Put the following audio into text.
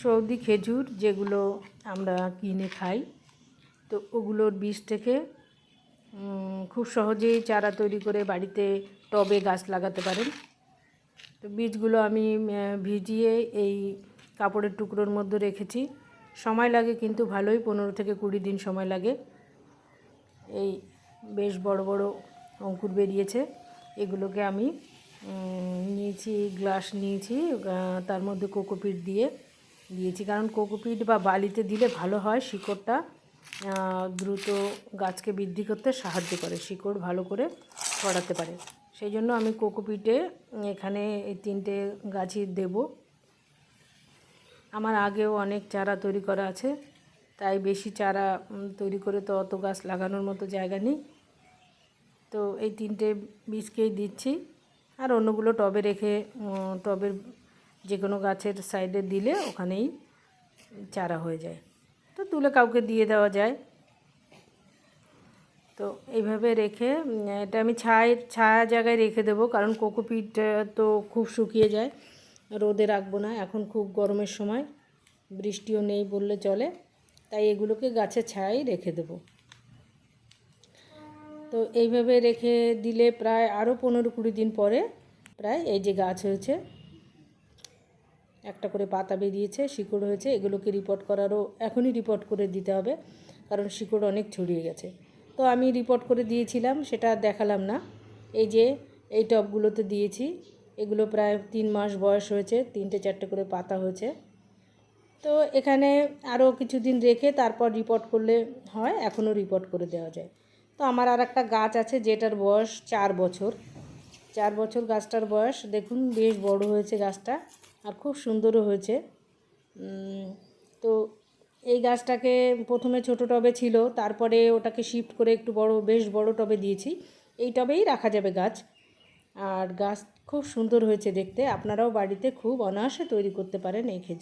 Saudi খেজুর যেগুলো আমরা কিনে খাই, তো ওগুলোর বীজ থেকে খুব সহজেই চারা তৈরি করে বাড়িতে টবে গাছ লাগাতে পারেন। তো বীজগুলো আমি ভিজিয়ে এই কাপড়ের টুকরোর মধ্যে রেখেছি। সময় লাগে কিন্তু ভালোই, পনেরো থেকে কুড়ি দিন সময় লাগে। এই বেশ বড় বড় অঙ্কুর বেরিয়েছে, এগুলোকে আমি নিয়েছি, গ্লাস নিয়েছি তার মধ্যে কোকোপিট দিয়ে দিয়েছি। কারণ কোকোপিট বা বালিতে দিলে ভালো হয়, শিকড়টা দ্রুত গাছকে বৃদ্ধি করতে সাহায্য করে, শিকড় ভালো করে ছড়াতে পারে। সেই জন্য আমি কোকোপিটে এখানে এই তিনটে গাছই দেবো। আমার আগেও অনেক চারা তৈরি করা আছে, তাই বেশি চারা তৈরি করে তো অত গাছ লাগানোর মতো জায়গা নেই। তো এই তিনটে বীজকেই দিচ্ছি। আর অন্যগুলো টবে রেখে টবের যে কোনো গাছের সাইডে দিলে ওখানেই চারা হয়ে যায়। তো তুলে কাউকে দিয়ে দেওয়া যায়। তো এইভাবে রেখে এটা আমি ছায়ের ছায়া জায়গায় রেখে দেবো কারণ কোকোপিট তো খুব শুকিয়ে যায়। রোদে রাখব না, এখন খুব গরমের সময়। বৃষ্টিও নেই বললে চলে, তাই এগুলোকে গাছের ছায়াই রেখে দেবো। তো এইভাবে রেখে দিলে প্রায় আরও পনেরো কুড়ি দিন পরে প্রায় এই যে গাছ হয়েছে একটা করে পাতা বেরিয়েছে, শিকড় হয়েছে, এগুলোকে রিপোর্ট করারও এখনই রিপোর্ট করে দিতে হবে, কারণ শিকড় অনেক ছড়িয়ে গেছে। তো আমি রিপোর্ট করে দিয়েছিলাম, সেটা দেখালাম না। এই যে, এই টবগুলোতে দিয়েছি, এগুলো প্রায় তিন মাস বয়স হয়েছে, তিনটে চারটে করে পাতা হয়েছে। তো এখানে আরও কিছুদিন রেখে তারপর রিপোর্ট করলে হয়, এখনও রিপোর্ট করে দেওয়া যায়। তো আমার আর একটা গাছ আছে, যেটার বয়স চার বছর। চার বছর গাছটার বয়স, দেখুন বেশ বড় হয়েছে গাছটা আর খুব সুন্দরও হয়েছে। তো এই গাছটাকে প্রথমে ছোট টবে ছিল, তারপরে ওটাকে শিফট করে একটু বড়, বেশ বড় টবে দিয়েছি। এই টবেই রাখা যাবে গাছ। আর গাছ খুব সুন্দর হয়েছে দেখতে, আপনারাও বাড়িতে খুব অনায়াসে তৈরি করতে পারেন এই খেজুর